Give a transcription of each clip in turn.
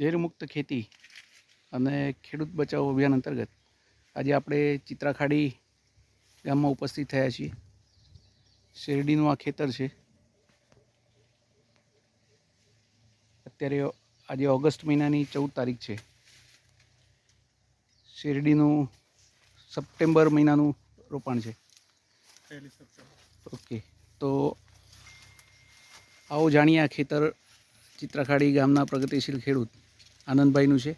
ઝેરમુક્ત ખેતી અને ખેડૂત બચાવ અભિયાન અંતર્ગત આજે આપણે ચિત્રાખાડી ગામમાં ઉપસ્થિત થયા છીએ. શેરડીનું આ ખેતર છે. અત્યારે આજે ઓગસ્ટ મહિનાની ચૌદ તારીખ છે. શેરડીનું સપ્ટેમ્બર મહિનાનું રોપાણ છે. ઓકે તો આવો જાણીએ આ ખેતર ચિત્રાખાડી ગામના પ્રગતિશીલ ખેડૂત આનંદભાઈનું છે.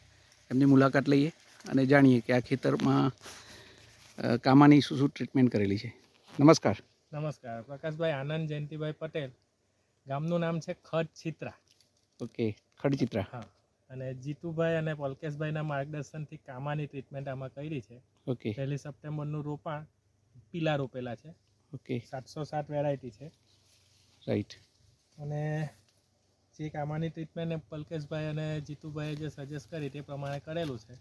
એમની મુલાકાત લઈએ અને જાણીએ કે આ ખેતરમાં કામાની શું શું ટ્રીટમેન્ટ કરેલી છે. નમસ્કાર. નમસ્કાર. પ્રકાશભાઈ આનંદ જયંતિભાઈ પટેલ. ગામનું નામ છે ખડ છિત્રા ઓકે ખડચિત્રા. હા. અને જીતુભાઈ અને પલકેશભાઈના માર્ગદર્શનથી કામાની ટ્રીટમેન્ટ આમાં કરી છે. ઓકે પહેલી સપ્ટેમ્બરનું રોપાણ પીલા રોપેલા છે. ઓકે સાતસો સાત વેરાયટી છે. રાઈટ અને જે કામાની ટ્રીટમેન્ટ પલકેશભાઈ અને જીતુભાઈએ જે સજેસ્ટ કરી તે પ્રમાણે કરેલું છે.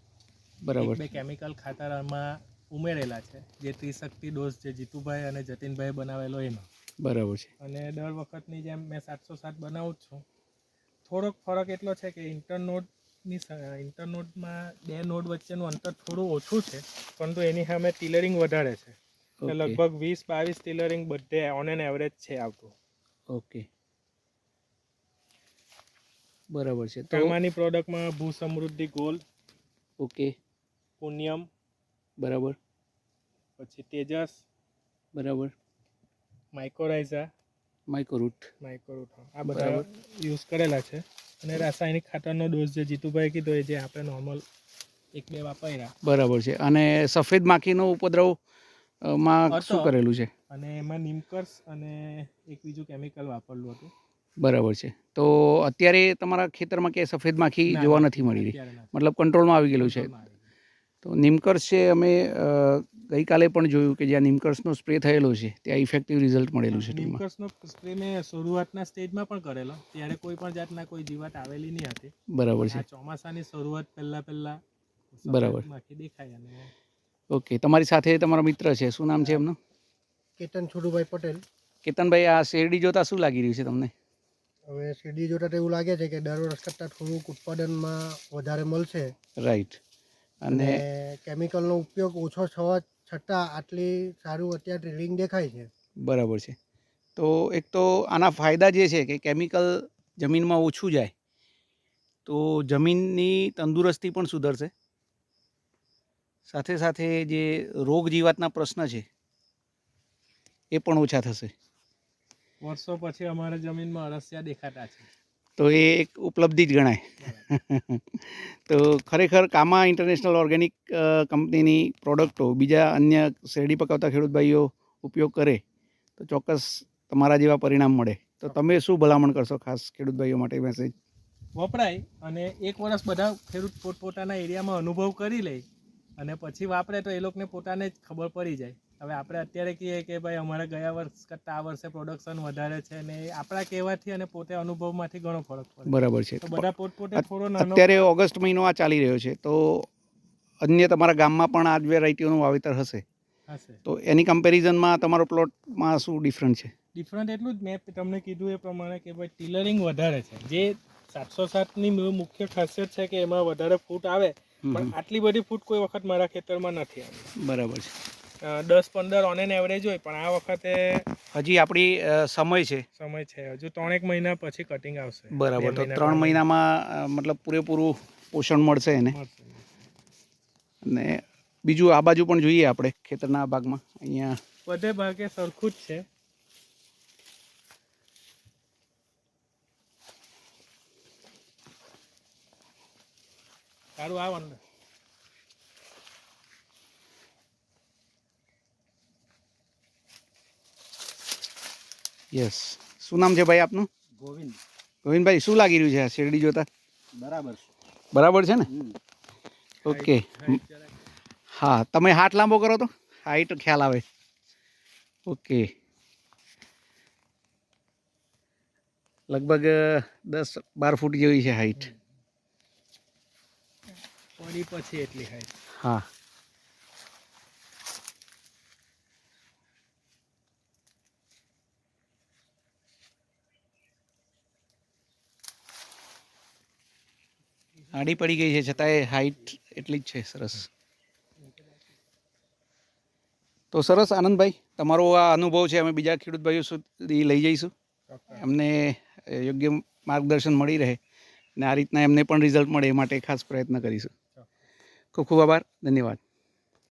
બરાબર. બે કેમિકલ ખાતર આમાં ઉમેરેલા છે. જે ત્રિશક્તિ ડોઝ જે જીતુભાઈ અને જતીનભાઈ બનાવેલો એનો. બરાબર છે. અને દર વખતની જેમ મેં સાતસો સાત બનાવું જ છું. થોડોક ફરક એટલો છે કે ઇન્ટરનોડની ઇન્ટરનોડમાં બે નોડ વચ્ચેનું અંતર થોડું ઓછું છે પરંતુ એની સામે ટિલરિંગ વધારે છે. એટલે લગભગ વીસ બાવીસ ટિલરિંગ બધે ઓન એન એવરેજ છે આવતું. ઓકે બરાબર છે. તો પ્રોડક્ટમાં ભૂ સમૃદ્ધિ ગોલ્ડ ઓકે. પુણ્યમ બરાબર. પછી તેજસ બરાબર. માઇકોરાઇઝા માઇકોરૂટ માઇકોરૂટ આ બધા યુઝ કરેલા છે. અને રાસાયણિક ખાતરનો ડોઝ જે જીતુભાઈ કીધો એ જે આપણે નોર્મલ એક બે વાપર્યા. બરાબર છે. અને સફેદ માખીનો ઉપદ્રવમાં શું કરેલું છે? અને એમાં નિમકર્સ અને એક બીજું કેમિકલ વાપરલું હતું. બરાબર છે. તો અત્યારે તમારા ખેતરમાં કે સફેદ માખી જોવા નથી મળી રહી? મતલબ કંટ્રોલમાં આવી ગયેલું છે. તો નિમકર્સ છે અમે ગઈકાલે પણ જોયું કે જ્યાં નિમકર્સનો સ્પ્રે થયેલો છે ત્યાં ઇફેક્ટિવ રિઝલ્ટ મળેલું છે નિમકર્સનો સ્પ્રે મેં. શરૂઆતના સ્ટેજમાં પણ કરેલો. ત્યારે કોઈ પણ જાતના કોઈ જીવાત આવેલી નહીં હતી. બરાબર છે. ચોમાસાની શરૂઆત પહેલા પહેલા બરાબર. માખી દેખાય અને ઓકે તમારી સાથે તમારો મિત્ર છે. શું નામ છે એમનું? કેતન છોડુભાઈ પટેલ. કેતનભાઈ આ શેરડી જોતા શું લાગી રહ્યું છે તમને? હવે સીડી જોતા તો એવું લાગે છે કે દર વર્ષ કરતાં થોડુંક ઉત્પાદનમાં વધારે મળશે. રાઈટ અને અને કેમિકલનો ઉપયોગ ઓછો થવા છતાં આટલી સારું અત્યારે ટ્રેડિંગ દેખાય છે. બરાબર છે. તો એક તો આના ફાયદા જે છે કે કેમિકલ જમીનમાં ઓછું જાય તો જમીનની તંદુરસ્તી પણ સુધરશે. સાથે સાથે જે રોગ જીવાતના પ્રશ્ન છે એ પણ ઓછા થશે. વર્ષો પછી અમારા જમીનમાં અળસિયા દેખાતા છે. તો એ એક ઉપલબ્ધિ જ ગણાય. તો ખરેખર કામા ઇન્ટરનેશનલ ઓર્ગેનિક કંપનીની પ્રોડક્ટો બીજા અન્ય શેરડી પકાવતા ખેડૂત ભાઈઓ ઉપયોગ કરે તો ચોક્કસ તમારા જેવા પરિણામ મળે. તો તમે શું ભલામણ કરશો ખાસ ખેડૂત ભાઈઓ માટે મેસેજ વપરાય અને એક વર્ષ બધા ખેડૂત પોતપોતાના એરિયામાં અનુભવ કરી લે અને પછી વાપરે તો એ લોકોને પોતાને જ ખબર પડી જાય. હવે આપણે અત્યારે કહીએ કે ભાઈ અમારા ગયા વર્ષ કરતાં આ વર્ષે પ્રોડક્શન વધારે છે ને આપણા કહેવાથી અને પોતે અનુભવમાંથી ઘણો ફરક પડે. બરાબર છે. તો બધા પોતપોતે થોડો અત્યારે ઓગસ્ટ મહિનો આ ચાલી રહ્યો છે તો અન્ય તમારા ગામમાં પણ આ વેરાયટીઓનું વાવેતર હશે? તો એની કમ્પેરિઝનમાં તમારો પ્લોટમાં શું ડિફરન્ટ છે? ડિફરન્ટ એટલું જ મેં તમને કીધું એ પ્રમાણે કે ભાઈ ટિલરિંગ વધારે છે. જે સાતસો સાતની મુખ્ય ખાસિયત છે કે એમાં વધારે ફૂટ આવે પણ આટલી બધી ફૂટ કોઈ વખત મારા ખેતરમાં નથી આવી. બરાબર છે. દસ પંદર ઓન એન એવરેજ હોય પણ આ વખતે હજી આપણી સમય છે. સમય છે. હજુ ત્રણેક મહિના પછી કટિંગ આવશે. બરાબર. તો ત્રણ મહિનામાં મતલબ પૂરેપૂરું પોષણ મળશે એને. અને બીજું આ બાજુ પણ જોઈએ આપણે ખેતરના ભાગમાં. અહીંયા બધે ભાગે સરખું જ છે. સારું આવ અંદર યસ શું નામ છે ભાઈ આપનું? ગોવિંદ. ગોવિંદભાઈ શું લાગી રહ્યું છે આ શેરડી જોતા? બરાબર બરાબર છે ને? ઓકે હા તમે હાથ લાંબો કરો તો. હાઈટ ખ્યાલ આવે. ઓકે લગભગ દસ બાર ફૂટ જેવી છે હાઈટ પછી એટલી હાઈટ હા. આડી પડી ગઈ છે, છતાંય હાઈટ એટલી જ છે, સરસ. તો સરસ, આનંદભાઈ, તમારો આ અનુભવ છે, અમે બીજા ખેડૂત ભાઈઓ સુધી લઈ જઈશું. એમને યોગ્ય માર્ગદર્શન મળી રહે અને આ રીતના એમને પણ રિઝલ્ટ મળે એ માટે ખાસ પ્રયત્ન કરીશું. ખૂબ ખૂબ આભાર, ધન્યવાદ.